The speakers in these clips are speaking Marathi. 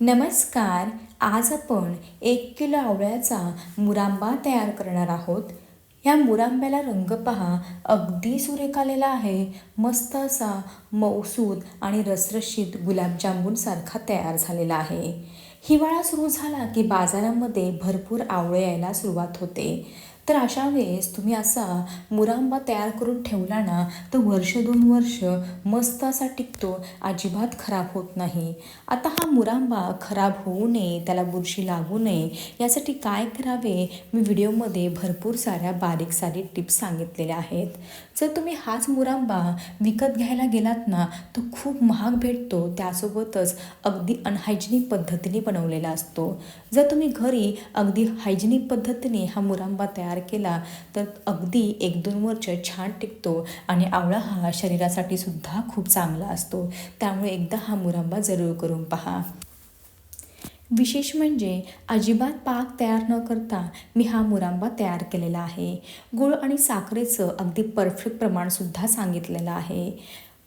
नमस्कार आज आपण एक किलो आवळ्याचा मुरांबा तयार करणार आहोत. ह्या मुरांब्याला रंग पहा अगदी सुरेख आलेला आहे. मस्त असा मौसूद आणि रसरशीत गुलाबजामुनसारखा तयार झालेला आहे. हिवाळा सुरू झाला की बाजारामध्ये भरपूर आवळे यायला सुरुवात होते. तर अशा वेळेस तुम्ही असा मुरांबा तयार करून ठेवला ना तर वर्ष दोन वर्ष मस्त असा टिकतो अजिबात खराब होत नाही. आता हा मुरांबा खराब होऊ नये त्याला बुरशी लागू नये यासाठी काय करावे? मी व्हिडिओमध्ये भरपूर साऱ्या बारीक सारी टिप्स सांगितलेल्या आहेत. जर तुम्ही हाच मुरांबा विकत घ्यायला गेलात ना तो खूप महाग भेटतो. त्यासोबतच अगदी अनहायजेनिक पद्धतीने बनवलेला असतो. जर तुम्ही घरी अगदी हायजेनिक पद्धतीने हा मुरांबा तयार केला तर अगदी एक दोन वर्ष छान टिकतो आणि आवळा हा शरीरासाठी सुद्धा खूप चांगला असतो. त्यामुळे एकदा हा मुरांबा जरूर करून पहा. विशेष म्हणजे अजिबात पाक तयार न करता मी हा मुरांबा तयार केलेला आहे. गूळ आणि साखरेचं अगदी परफेक्ट प्रमाणसुद्धा सांगितलेलं आहे.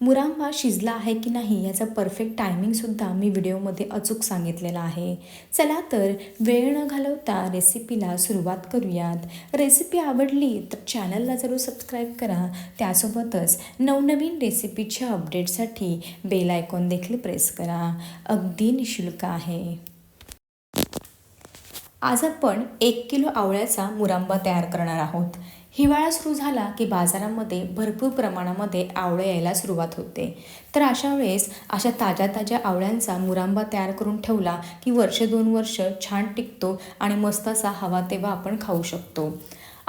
मुरांबा शिजला आहे की नाही याचा परफेक्ट टायमिंगसुद्धा मी व्हिडिओमध्ये अचूक सांगितलेला आहे. चला तर वेळ न घालवता रेसिपीला सुरुवात करूयात. रेसिपी आवडली तर चॅनलला जरूर सबस्क्राईब करा. त्यासोबतच नवनवीन रेसिपीच्या अपडेटसाठी बेल आयकॉन देखील प्रेस करा. अगदी निशुल्क आहे. आज आपण एक किलो आवळ्याचा मुरांबा तयार करणार आहोत. हिवाळा सुरू झाला की बाजारामध्ये भरपूर प्रमाणामध्ये आवळे यायला सुरुवात होते. तर अशा वेळेस अशा ताज्या ताज्या आवळ्यांचा मुरांबा तयार करून ठेवला की वर्ष दोन वर्ष छान टिकतो आणि मस्त असा हवा तेव्हा आपण खाऊ शकतो.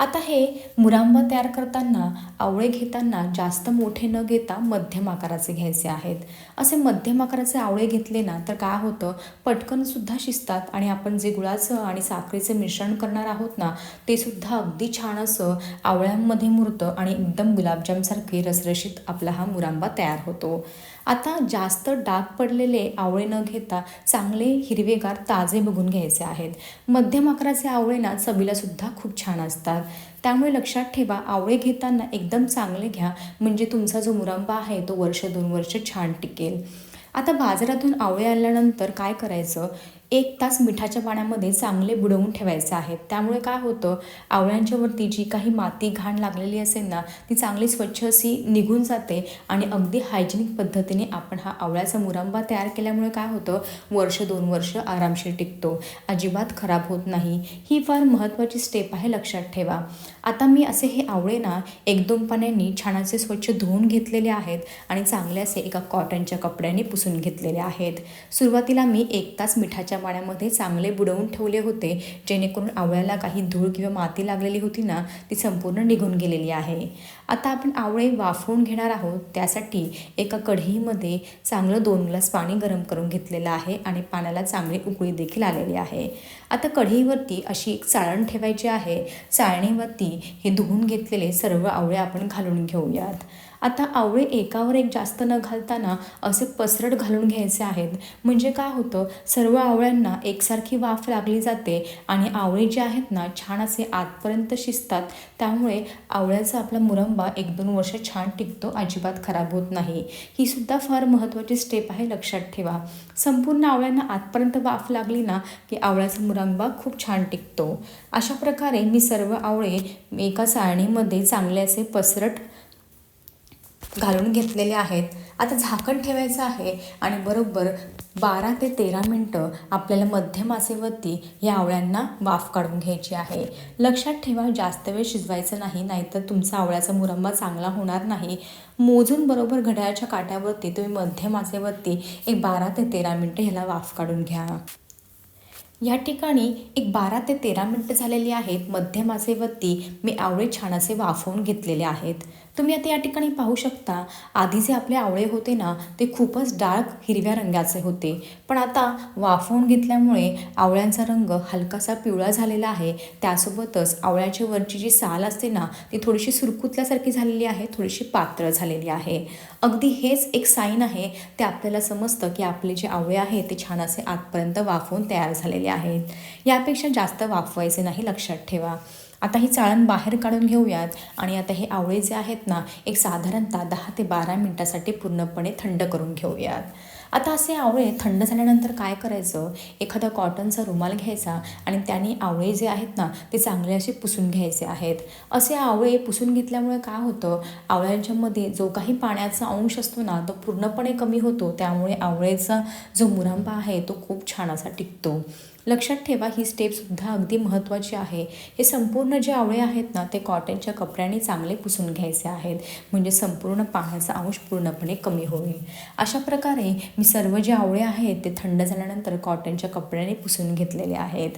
आता हे मुरांबा तयार करताना आवळे घेताना जास्त मोठे न घेता मध्यम आकाराचे घ्यायचे आहेत. असे मध्यम आकाराचे आवळे घेतले ना तर काय होतं? पटकनसुद्धा शिजतात आणि आपण जे गुळाचं आणि साखरेचं मिश्रण करणार आहोत ना ते सुद्धा अगदी छान असं आवळ्यांमध्ये मुरतं आणि एकदम गुलाबजामसारखे रसरशीत आपला हा मुरांबा तयार होतो. आता जास्त डाग पडलेले आवळे न घेता चांगले हिरवेगार ताजे बघून घ्यायचे आहेत. मध्यम आकाराचे आवळे ना चवीलासुद्धा खूप छान असतात. त्यामुळे लक्षात ठेवा आवळे घेताना एकदम चांगले घ्या. म्हणजे तुमचा जो मुरंबा आहे तो वर्ष दोन वर्ष छान टिकेल. आता बाजारातून आवळे आल्यानंतर काय करायचं? एक तास मिठाच्या पाण्यामध्ये चांगले बुडवून ठेवायचे आहेत त्यामुळे काय होतं आवळ्यांच्यावरती जी काही माती घाण लागलेली असेल ना ती चांगली स्वच्छ अशी निघून जाते आणि अगदी हायजेनिक पद्धतीने आपण हा आवळ्याचा मुरंबा तयार केल्यामुळे काय होतं वर्ष दोन वर्ष आरामशीर टिकतो. अजिबात खराब होत नाही. ही फार महत्त्वाची स्टेप आहे लक्षात ठेवा. आता मी असे हे आवळे ना एक दोन पाण्याने छान असे स्वच्छ धुवून घेतलेले आहेत आणि चांगले असे एका कॉटनच्या कपड्याने पुसून घेतलेले आहेत. सुरुवातीला मी एक तास मिठाच्या पाण्यामध्ये चांगले बुडवून ठेवले होते जेणेकरून आवळ्याला काही धूळ किंवा माती लागलेली होती ना ती संपूर्ण निघून गेलेली आहे. आता आपण आवळे वाफवून घेणार आहोत. त्यासाठी एका कढईमध्ये चांगलं दोन ग्लास पाणी गरम करून घेतलेलं आहे आणि पाण्याला चांगली उकळी देखील आलेली आहे. आता कढईवरती अशी एक चाळण ठेवायची आहे. चाळणीवरती हे धुवून घेतलेले सर्व आवळे आपण घालून घेऊयात. आता आवळे एकावर एक जास्त न घालताना असे पसरट घालून घ्यायचे आहेत. म्हणजे काय होतं? सर्व आवळ्यांना एकसारखी वाफ लागली जाते आणि आवळे जे आहेत ना छान असे आतपर्यंत शिजतात. त्यामुळे आवळ्याचा आपला मुरंबा एक दोन वर्ष छान टिकतो अजिबात खराब होत नाही. ही सुद्धा फार महत्त्वाची स्टेप आहे लक्षात ठेवा. संपूर्ण आवळ्यांना आतपर्यंत वाफ लागली ना की आवळ्याचा मुरंबा खूप छान टिकतो. अशा प्रकारे मी सर्व आवळे एका चाळणीमध्ये चांगले असे पसरट घालून घेतलेले आहेत. आता झाकण ठेवायचं आहे आणि बरोबर बारा ते तेरा मिनटं आपल्याला मध्यम आचेवरती या आवळ्यांना वाफ काढून घ्यायची आहे. लक्षात ठेवा जास्त वेळ शिजवायचं नाही नाहीतर तुमचा आवळ्याचा मुरंबा चांगला होणार नाही. मोजून बरोबर घड्याळाच्या काट्यावरती तुम्ही मध्यम आचेवरती एक बारा ते तेरा मिनटं ह्याला वाफ काढून घ्या. या ठिकाणी एक बारा ते तेरा मिनटं झालेली आहेत. मध्यम आचेवरती मी आवळे छान असे वाफवून घेतलेले आहेत. तुम्ही आता या ठिकाणी पाहू शकता आधी जे आपले आवळे होते ना ते खूपच डार्क हिरव्या रंगाचे होते. पण आता वाफवून घेतल्यामुळे आवळ्यांचा रंग हलकासा पिवळा झालेला आहे. त्यासोबतच आवळ्याची वरची जी साल असते ना ती थोडीशी सुरकुतल्यासारखी झालेली आहे थोडीशी पातळ झालेली आहे. अगदी हेच एक साईन आहे ते आपल्याला समजतं की आपले जे आवळे आहे ते छान असे आतपर्यंत वाफवून तयार झालेले आहेत. यापेक्षा जास्त वाफवायचे नाही लक्षात ठेवा. आता ही चाळण बाहेर काढून घेऊयात. आणि आता हे आवळे जे आहेत ना एक साधारणतः दहा ते बारा मिनटासाठी पूर्णपणे थंड करून घेऊयात. आता असे आवळे थंड झाल्यानंतर काय करायचं? एखादा कॉटनचा रुमाल घ्यायचा आणि त्याने आवळे जे आहेत ना ते चांगले असे पुसून घ्यायचे आहेत. असे आवळे पुसून घेतल्यामुळे काय होतं? आवळ्यांच्यामध्ये जो काही पाण्याचा अंश असतो ना तो पूर्णपणे कमी होतो. त्यामुळे आवळेचा जो मुरांबा आहे तो खूप छान असा टिकतो. लक्षात ठेवा ही स्टेपसुद्धा अगदी महत्त्वाची आहे. हे संपूर्ण जे आवळे आहेत ना ते कॉटनच्या कपड्याने चांगले पुसून घ्यायचे आहेत. म्हणजे संपूर्ण पाण्याचा अंश पूर्णपणे कमी होईल. अशा प्रकारे मी सर्व जे आवळे आहेत ते थंड झाल्यानंतर कॉटनच्या कपड्याने पुसून घेतलेले आहेत.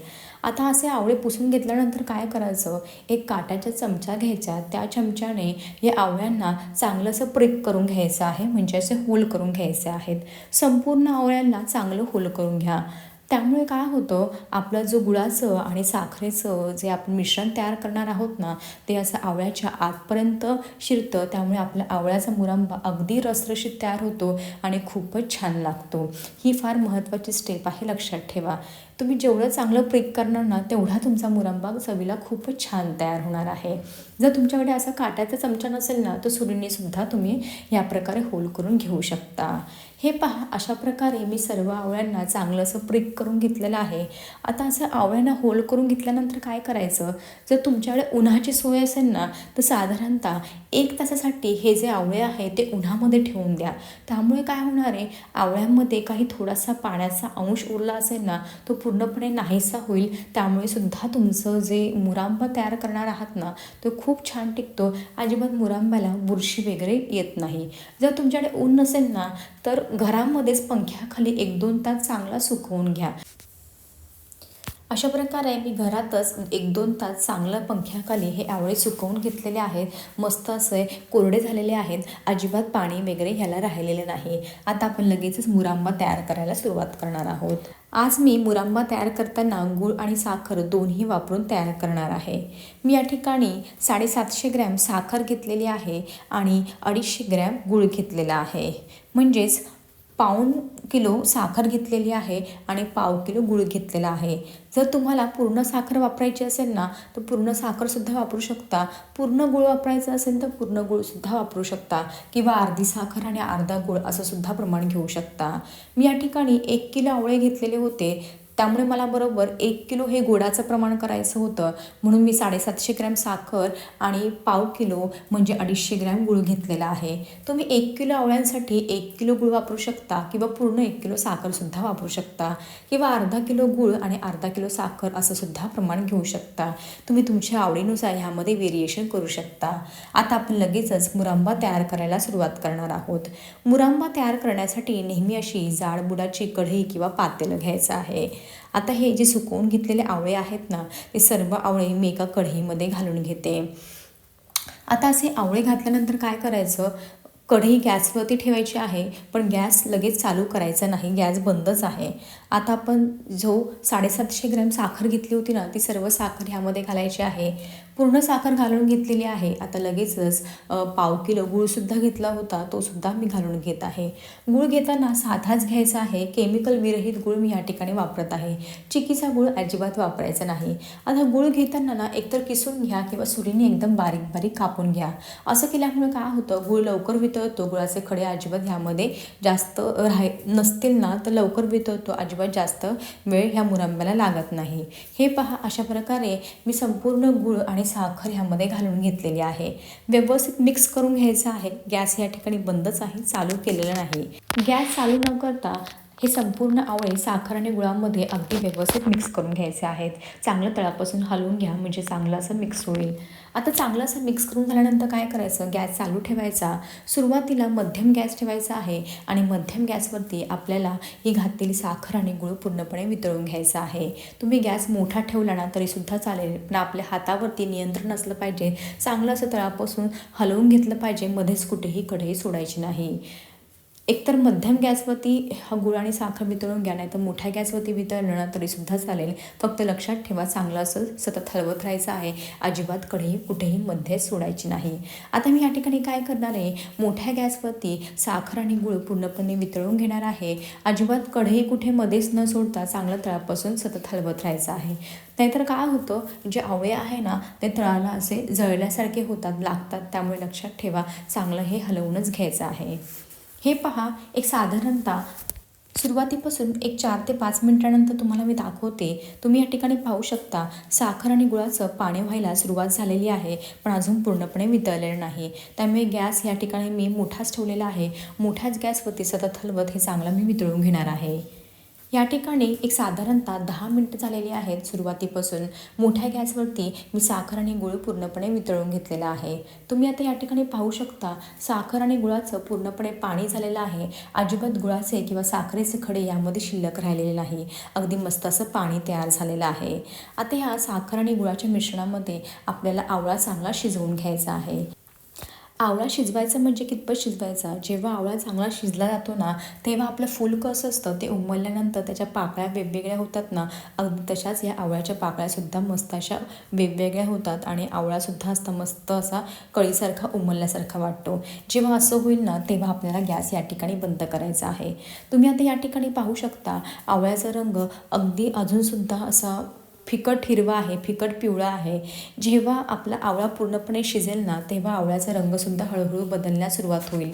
आता असे आवळे पुसून घेतल्यानंतर काय करायचं? एक काटाचा चमचा घ्यायचा. त्या चमच्याने या आवळ्यांना चांगलंसं प्रिक करून घ्यायचं आहे. म्हणजे असे होल करून घ्यायचे आहेत. संपूर्ण आवळ्यांना चांगलं होल करून घ्या. त्यामुळे काय होतं आपलं जो गुळाचं आणि साखरेचं जे आपण मिश्रण तयार करणार आहोत ना ते असं आवळ्याच्या आतपर्यंत शिरतं. त्यामुळे आपल्या आवळ्याचा मुरंबा अगदी रसरशीत तयार होतो आणि खूपच छान लागतो. ही फार महत्त्वाची स्टेप आहे लक्षात ठेवा. तुम्ही जेवढं चांगलं प्रिक करणार ना तेवढा तुमचा मुरंबा चवीला खूपच छान तयार होणार आहे. जर तुमच्याकडे असा काट्याचा चमचा नसेल ना तर सुरीनेसुद्धा तुम्ही या प्रकारे होल करून घेऊ शकता. हे पहा अशा प्रकारे मी सर्व आवळ्यांना चांगलं असं प्रिक करून घेतलेलं आहे. आता असं आवळ्यांना होल करून घेतल्यानंतर काय करायचं? जर तुमच्याकडे उन्हाची सोय असेल ना तर साधारणतः एक तासासाठी हे जे आवळे आहे ते उन्हामध्ये ठेवून द्या. त्यामुळे काय होणार आहे? आवळ्यांमध्ये काही थोडासा पाण्याचा अंश उरला असेल ना तो पूर्णपणे नाहीसा होईल. त्यामुळे सुद्धा तुमचं जे मुरांबा तयार करणार आहात ना तो खूप छान टिकतो. अजिबात मुरांब्याला बुरशी वगैरे येत नाही. जर तुमच्याकडे ऊन नसेल ना तर घरामध्येच पंख्याखाली एक दोन तास चांगला सुकवून घ्या. अशा प्रकारे मी घरातच एक दोन तास चांगल्या पंख्याखाली हे आवळे सुकवून घेतलेले आहेत. मस्त असे कोरडे झालेले आहेत. अजिबात पाणी वगैरे ह्याला राहिलेले नाही. आता आपण लगेचच मुरांबा तयार करायला सुरुवात करणार आहोत. आज मी मुरांबा तयार करताना गूळ आणि साखर दोन्ही वापरून तयार करणार आहे. मी या ठिकाणी साडेसातशे ग्रॅम साखर घेतलेली आहे आणि अडीचशे ग्रॅम गूळ घेतलेला आहे. म्हणजेच पाऊण किलो साखर घेतलेली आहे आणि पाव किलो गुळ घेतलेला आहे. जर तुम्हाला पूर्ण साखर वापरायची असेल ना तर पूर्ण साखरसुद्धा वापरू शकता. पूर्ण गूळ वापरायचं असेल तर पूर्ण गूळसुद्धा वापरू शकता. किंवा अर्धी साखर आणि अर्धा गूळ असं सुद्धा प्रमाण घेऊ शकता. मी या ठिकाणी एक किलो आवळे घेतलेले होते. त्यामुळे मला बरोबर एक किलो हे गोडाचं प्रमाण करायचं होतं. म्हणून मी साडेसातशे ग्रॅम साखर आणि पाव किलो म्हणजे अडीचशे ग्रॅम गुळ घेतलेला आहे. तुम्ही एक किलो आवळ्यांसाठी एक किलो गूळ वापरू शकता किंवा पूर्ण एक किलो साखरसुद्धा वापरू शकता. किंवा अर्धा किलो गूळ आणि अर्धा किलो साखर असं सुद्धा प्रमाण घेऊ शकता. तुम्ही तुमच्या आवडीनुसार ह्यामध्ये व्हेरिएशन करू शकता. आता आपण लगेचच मुरांबा तयार करायला सुरुवात करणार आहोत. मुरांबा तयार करण्यासाठी नेहमी अशी जाड बुडाची कढई किंवा पातेलं घ्यायचं आहे. आता हे जे सुकवून घेतलेले आवळे आहेत ना ते सर्व आवळे मी एका कढईमध्ये घालून घेते. आता असे आवळे घातल्यानंतर काय करायचं? कढई गॅसवरती ठेवायची आहे पण गॅस लगेच चालू करायचा नाही गॅस बंदच आहे. आता आपण जो साडेसातशे ग्रॅम साखर घेतली होती ना ती सर्व साखर ह्यामध्ये घालायची आहे. पूर्ण साखर घालून घेतलेली आहे. आता लगेचच पाव किलो गूळसुद्धा घेतला होता. तोसुद्धा मी घालून घेत आहे. गूळ घेताना साधाच घ्यायचा आहे. केमिकल विरहित गूळ मी या ठिकाणी वापरत आहे. चिकीचा गूळ अजिबात वापरायचा नाही. आता गूळ घेताना ना एकतर किसून घ्या किंवा सुरीने एकदम बारीक बारीक कापून घ्या. असं केल्यामुळे काय होतं? गूळ लवकर वितळतो. गुळाचे खडे अजिबात ह्यामध्ये जास्त राह नसतील ना तर लवकर वितळतो. अजिबात जास्त वेळ ह्या मुरांब्याला लागत नाही. हे पहा अशा प्रकारे मी संपूर्ण गूळ आणि आणि साखर ह्यामध्ये घालून घेतलेली आहे. व्यवस्थित मिक्स करून घ्यायचं आहे. गॅस या ठिकाणी बंदच आहे. चालू केलेलं नाही. गॅस चालू न करता हे संपूर्ण आवळे साखर आणि गुळामध्ये अगदी व्यवस्थित मिक्स करून घ्यायचे आहेत. चांगलं तळापासून हलवून घ्या म्हणजे चांगलं असं मिक्स होईल. आता चांगलं असं मिक्स करून झाल्यानंतर काय करायचं? गॅस चालू ठेवायचा. सुरुवातीला मध्यम गॅस ठेवायचा आहे आणि मध्यम गॅसवरती आपल्याला ही घातलेली साखर आणि गुळ पूर्णपणे वितळून घ्यायचा आहे. तुम्ही गॅस मोठा ठेवला ना तरीसुद्धा चालेल. पण आपल्या हातावरती नियंत्रण असलं पाहिजे. चांगलं असं तळापासून हलवून घेतलं पाहिजे. मध्येच कुठेही कढई सोडायची नाही. एकतर मध्यम गॅसवरती हा गुळ आणि साखर वितळून घ्या नाही तर मोठ्या गॅसवरती वितळलं ना तरीसुद्धा चालेल. फक्त लक्षात ठेवा चांगलं असं सतत हलवत राहायचं आहे. अजिबात कढई कुठेही मध्ये सोडायची नाही. आता मी या ठिकाणी काय करणार आहे? मोठ्या गॅसवरती साखर आणि गुळ पूर्णपणे वितळून घेणार आहे. अजिबात कढई कुठे मध्येच न सोडता चांगलं तळापासून सतत हलवत राहायचं आहे. नाहीतर काय होतं? जे आवळे आहे ना ते तळाला असे जळल्यासारखे होतात लागतात. त्यामुळे लक्षात ठेवा चांगलं हे हलवूनच घ्यायचं आहे. हे पहा एक साधारणतः सुरुवातीपासून एक चार ते पाच मिनिटानंतर तुम्हाला मी दाखवते. तुम्ही या ठिकाणी पाहू शकता साखर आणि गुळाचं पाणी व्हायला सुरुवात झालेली आहे पण अजून पूर्णपणे वितळलेलं नाही. त्यामुळे गॅस या ठिकाणी मी मोठाच ठेवलेला आहे. मोठ्याच गॅसवरती सतत हलवत हे चांगलं मी वितळून घेणार आहे. या ठिकाणी एक साधारणतः दहा मिनटं झालेली आहेत सुरुवातीपासून. मोठ्या गॅसवरती मी साखर आणि गुळ पूर्णपणे वितळून घेतलेला आहे. तुम्ही आता या ठिकाणी पाहू शकता साखर आणि गुळाचं पूर्णपणे पाणी झालेलं आहे. अजिबात गुळाचे किंवा साखरेचे खडे यामध्ये शिल्लक राहिलेले नाही. अगदी मस्त असं पाणी तयार झालेलं आहे. आता ह्या साखर आणि गुळाच्या मिश्रणामध्ये आपल्याला आवळा चांगला शिजवून घ्यायचा आहे. आवळा शिजवायचा म्हणजे कितपत शिजवायचा? जेव्हा आवळा चांगला शिजला जातो ना तेव्हा आपलं फुल कसं असतं? ते उमलल्यानंतर त्याच्या पाकळ्या वेगवेगळ्या होतात ना. अगदी तशाच या आवळ्याच्या पाकळ्यासुद्धा मस्त अशा वेगवेगळ्या होतात आणि आवळासुद्धा असता मस्त असा कळीसारखा उमलल्यासारखा वाटतो. जेव्हा असं होईल ना तेव्हा आपल्याला गॅस या ठिकाणी बंद करायचा आहे. तुम्ही आता या ठिकाणी पाहू शकता आवळ्याचा रंग अगदी अजूनसुद्धा असा फिकट हिरवा आहे फिकट पिवळा आहे. जेव्हा आपला आवळा पूर्णपणे शिजेल ना तेव्हा आवळ्याचा रंगसुद्धा हळूहळू बदलण्यास सुरुवात होईल.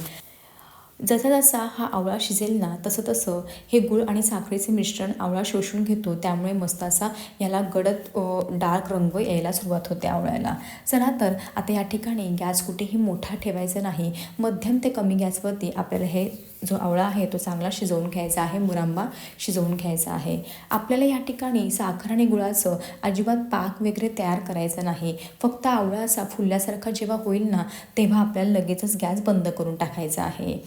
जसा जसा हा आवळा शिजेल ना तसं तसं हे गूळ आणि साखरेचे मिश्रण आवळा शोषून घेतो त्यामुळे मस्त असा याला गडद डार्क रंग यायला सुरुवात होते आवळ्याला. चला तर आता या ठिकाणी गॅस कुठेही मोठा ठेवायचा नाही. मध्यम ते कमी गॅसवरती आपल्याला हे जो आवळा आहे तो चांगला शिजवून घ्यायचा आहे मुरांबा शिजवून घ्यायचा आहे. आपल्याला या ठिकाणी साखर आणि गुळाचं अजिबात पाक वगैरे तयार करायचं नाही. फक्त आवळा असा फुलल्यासारखा जेव्हा होईल ना तेव्हा आपल्याला लगेचच गॅस बंद करून टाकायचा आहे.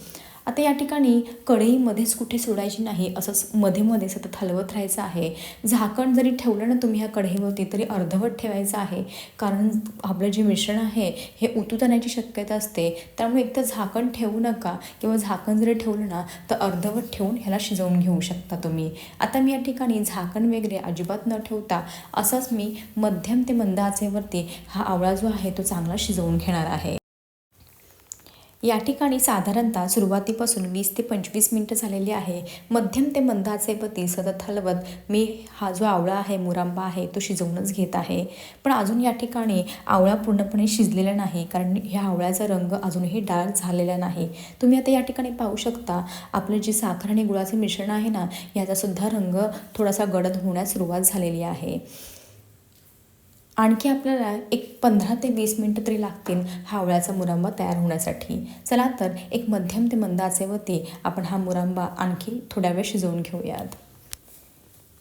आता या ठिकाणी कढईमध्येच कुठे सोडायची नाही असंच मध्ये मध्ये सतत हलवत राहायचं आहे. झाकण जरी ठेवलं ना तुम्ही ह्या कढईवरती तरी अर्धवट ठेवायचं आहे. कारण आपलं जे मिश्रण आहे हे उतू जाण्याची शक्यता असते. त्यामुळे एक तर झाकण ठेवू नका किंवा झाकण जरी ठेवलं ना तर अर्धवट ठेवून ह्याला शिजवून घेऊ शकता तुम्ही. आता मी या ठिकाणी झाकण वगैरे अजिबात न ठेवता असंच मी मध्यम ते मंद आचेवरती हा आवळा जो आहे तो चांगला शिजवून घेणार आहे. या ठिकाणी साधारणतः सुरुवातीपासून वीस ते पंचवीस मिनटं झालेली आहे. मध्यम ते मंद पती सतत हलवत मी हा जो आवळा आहे मुरांबा आहे तो शिजवूनच घेत आहे. पण अजून या ठिकाणी आवळा पूर्णपणे शिजलेला नाही कारण ह्या आवळ्याचा रंग अजूनही डार्क झालेला नाही. तुम्ही आता या ठिकाणी पाहू शकता आपलं जे साखर आणि गुळाचं मिश्रण आहे ना याचासुद्धा रंग थोडासा गडद होण्यास सुरुवात झालेली आहे. आणखी आपल्याला एक पंधरा ते वीस मिनटं तरी लागतील हा आवळ्याचा मुरंबा तयार होण्यासाठी. चला तर एक मध्यम ते मंद आचेवरती आपण हा मुरंबा आणखी थोड्या वेळ शिजवून घेऊयात.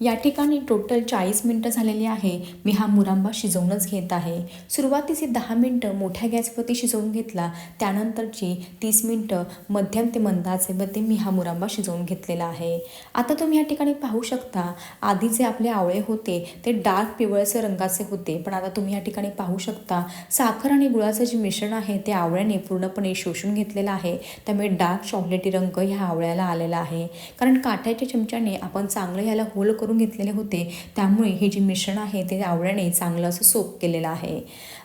या ठिकाणी टोटल चाळीस मिनटं झालेली आहे. मी हा मुरांबा शिजवूनच घेत आहे. सुरुवातीचे दहा मिनटं मोठ्या गॅसवरती शिजवून घेतला. त्यानंतरची तीस मिनटं मध्यम ते मंदाचेवरती मी हा मुरांबा शिजवून घेतलेला आहे. आता तुम्ही या ठिकाणी पाहू शकता आधी जे आपले आवळे होते ते डार्क पिवळसे रंगाचे होते. पण आता तुम्ही या ठिकाणी पाहू शकता साखर आणि गुळाचं जे मिश्रण आहे ते आवळ्याने पूर्णपणे शोषून घेतलेलं आहे. त्यामुळे डार्क चॉकलेटी रंग ह्या आवळ्याला आलेला आहे. कारण काट्याच्या चमच्याने आपण चांगलं ह्याला होल करून करून घेतलेले होते. त्यामुळे हे जे मिश्रण आहे ते आवळ्याने चांगलं असं सोप केलेलं आहे.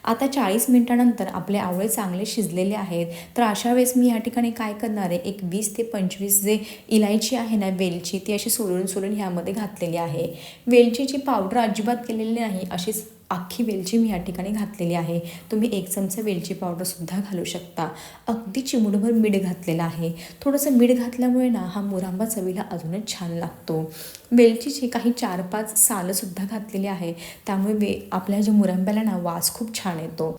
आता चाळीस मिनटानंतर आपले आवळे चांगले शिजलेले आहेत. तर अशा वेळेस मी या ठिकाणी काय करणार आहे? एक वीस ते पंचवीस जे इलायची आहे ना वेलची ती अशी सोलून सोलून ह्यामध्ये घातलेली आहे. वेलचीची पावडर अजिबात केलेली नाही अशीच अख्खी वेलची मी या ठिकाणी घातलेली आहे. तुम्ही एक चमचा वेलची पावडरसुद्धा घालू शकता. अगदी चिमुडभर मीठ घातलेलं आहे. थोडंसं मीठ घातल्यामुळे ना हा मुरांबा चवीला अजूनच छान लागतो. वेलचीची काही चार पाच सालंसुद्धा घातलेली आहे त्यामुळे वे आपल्या ज्या मुरांब्याला ना वास खूप छान येतो.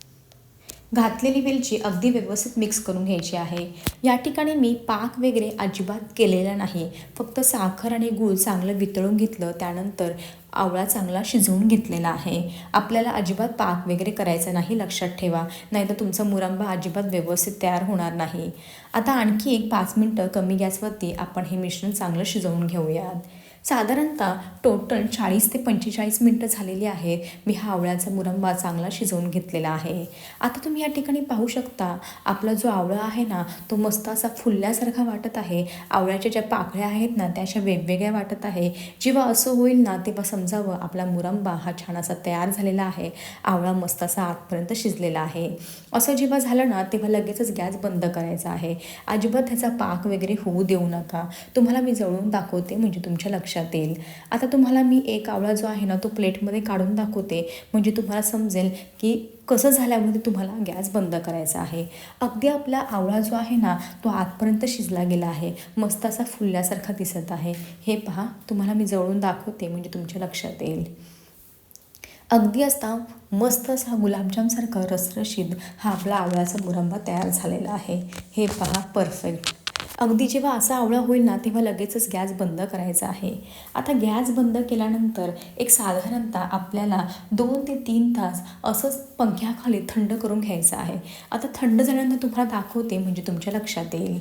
घातलेली वेलची अगदी व्यवस्थित मिक्स करून घ्यायची आहे. या ठिकाणी मी पाक वगैरे अजिबात केलेला नाही. फक्त साखर आणि गूळ चांगलं वितळून घेतलं त्यानंतर आवळा चांगला शिजवून घेतलेला आहे. आपल्याला अजिबात पाक वगैरे करायचा नाही लक्षात ठेवा. नाहीतर तुमचा मुरंबा अजिबात व्यवस्थित तयार होणार नाही. आता आणखी एक पाच मिनटं कमी गॅसवरती आपण हे मिश्रण चांगलं शिजवून घेऊयात. साधारणतः टोटल चाळीस ते पंचेचाळीस मिनटं झालेली आहेत मी हा आवळ्याचा मुरंबा चांगला शिजवून घेतलेला आहे. आता तुम्ही या ठिकाणी पाहू शकता आपला जो आवळा आहे ना तो मस्त असा फुलल्यासारखा वाटत आहे. आवळ्याच्या ज्या पाकळ्या आहेत ना त्या अशा वेगवेगळ्या वाटत आहे. जेव्हा असं होईल ना तेव्हा समजावं आपला मुरंबा हा छान असा तयार झालेला आहे. आवळा मस्त असा आतपर्यंत शिजलेला आहे. असं जेव्हा झालं ना तेव्हा लगेचच गॅस बंद करायचा आहे. अजिबात ह्याचा पाक वगैरे होऊ देऊ नका. तुम्हाला मी जळून दाखवते म्हणजे तुमच्या लक्षात लक्षात येईल. आता तुम्हाला मी एक आवळा जो आहे ना तो प्लेटमध्ये काढून दाखवते. म्हणजे तुम्हाला समजेल की कसं झाल्यामध्ये तुम्हाला गॅस बंद करायचा आहे. अगदी आपला आवळा जो आहे ना तो आतपर्यंत शिजला गेला आहे. मस्त असा फुलल्यासारखा दिसत आहे. हे पहा तुम्हाला मी जवळून दाखवते म्हणजे तुमच्या लक्षात येईल. अगदी असता मस्त असा गुलाबजामसारखा रसरशीद हा आपला आवळ्याचा मुरंबा तयार झालेला आहे. हे पहा परफेक्ट अगदी जेव्हा असा आवळा होईल ना तेव्हा लगेचच गॅस बंद करायचा आहे. आता गॅस बंद केल्यानंतर एक साधारणतः आपल्याला दोन ते तीन तास असंच पंख्याखाली थंड करून घ्यायचं आहे. आता थंड झाल्यानंतर तुम्हाला दाखवते म्हणजे तुमच्या लक्षात येईल.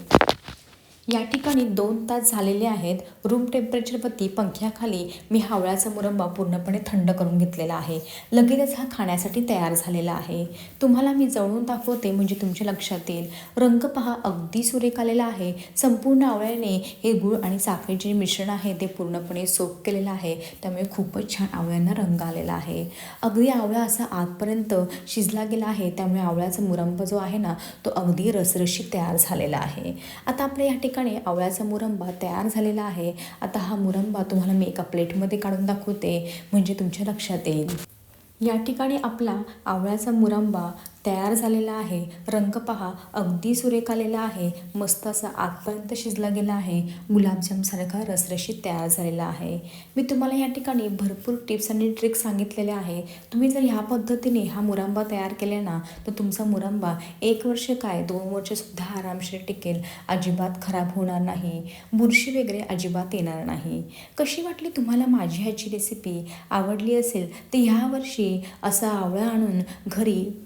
या ठिकाणी दोन तास झालेले आहेत. रूम टेम्परेचरवरती पंख्याखाली मी हावळ्याचा मुरंबा पूर्णपणे थंड करून घेतलेला आहे. लगेचच हा खाण्यासाठी तयार झालेला आहे. तुम्हाला मी जवळून दाखवते म्हणजे तुमच्या लक्षात येईल. रंग पहा अगदी सुरेख आलेला आहे. संपूर्ण आवळ्याने हे गूळ आणि साखरेचे जे मिश्रण आहे ते पूर्णपणे सोप केलेलं आहे. त्यामुळे खूपच छान आवळ्यांना रंग आलेला आहे. अगदी आवळा असा आतपर्यंत शिजला गेला आहे. त्यामुळे आवळ्याचा मुरंबा जो आहे ना तो अगदी रसरशीत तयार झालेला आहे. आता आपल्या या ठिकाणी आवळ्याचा मुरंबा तयार झालेला आहे. आता हा मुरंबा तुम्हाला मी एका प्लेटमध्ये काढून दाखवते. म्हणजे तुमच्या लक्षात येईल. या ठिकाणी आपला आवळ्याचा मुरंबा तयार झालेला आहे. रंग पहा. अगदी सुरेख आलेला आहे. मस्त असा आतपर्यंत शिजला गेला आहे. गुलाबजामसारखा रसरशीत तयार झालेला आहे. मी तुम्हाला या ठिकाणी भरपूर टिप्स आणि ट्रिक्स सांगितलेले आहे. तुम्ही जर ह्या पद्धतीने हा मुरांबा तयार केला ना तर तुमचा मुरांबा एक वर्ष काय दोन वर्षसुद्धा आरामशीर टिकेल. अजिबात खराब होणार नाही. बुरशी वगैरे अजिबात येणार नाही. कशी वाटली तुम्हाला माझी ह्याची रेसिपी आवडली असेल तर ह्या वर्षी असा आवळा आणून घरी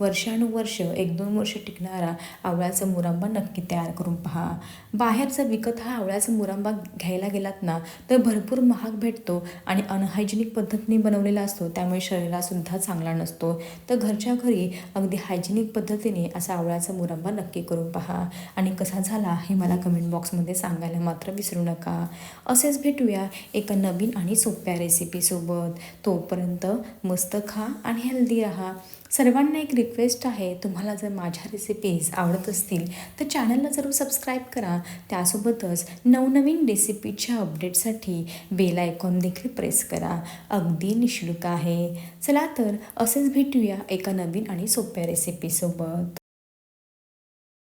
वर्ष एक दोन वर्ष टिकणारा आवळ्याचा मुरांबा नक्की तयार करून पहा. बाहेरचा विकत हा आवळ्याचा मुरांबा घ्यायला गेलात ना तर भरपूर महाग भेटतो आणि अनहायजेनिक पद्धतीने बनवलेला असतो त्यामुळे शरीरालासुद्धा चांगला नसतो. तर घरच्या घरी अगदी हायजेनिक पद्धतीने असा आवळ्याचा मुरांबा नक्की करून पहा. आणि कसा झाला हे मला कमेंट बॉक्समध्ये सांगायला मात्र विसरू नका. असेच भेटूया एका नवीन आणि सोप्या रेसिपीसोबत तोपर्यंत मस्त खा आणि हेल्दी राहा. सर्वांना एक रिक्वेस्ट आहे तुम्हाला जर माझ्या रेसिपीज आवडत असतील तर चॅनलला जरूर सबस्क्राईब करा. त्यासोबतच नवनवीन रेसिपीच्या अपडेटसाठी बेल आयकॉन देखील प्रेस करा. अगदी निशुल्क आहे. चला तर असेच भेटूया एका नवीन आणि सोप्या रेसिपीसोबत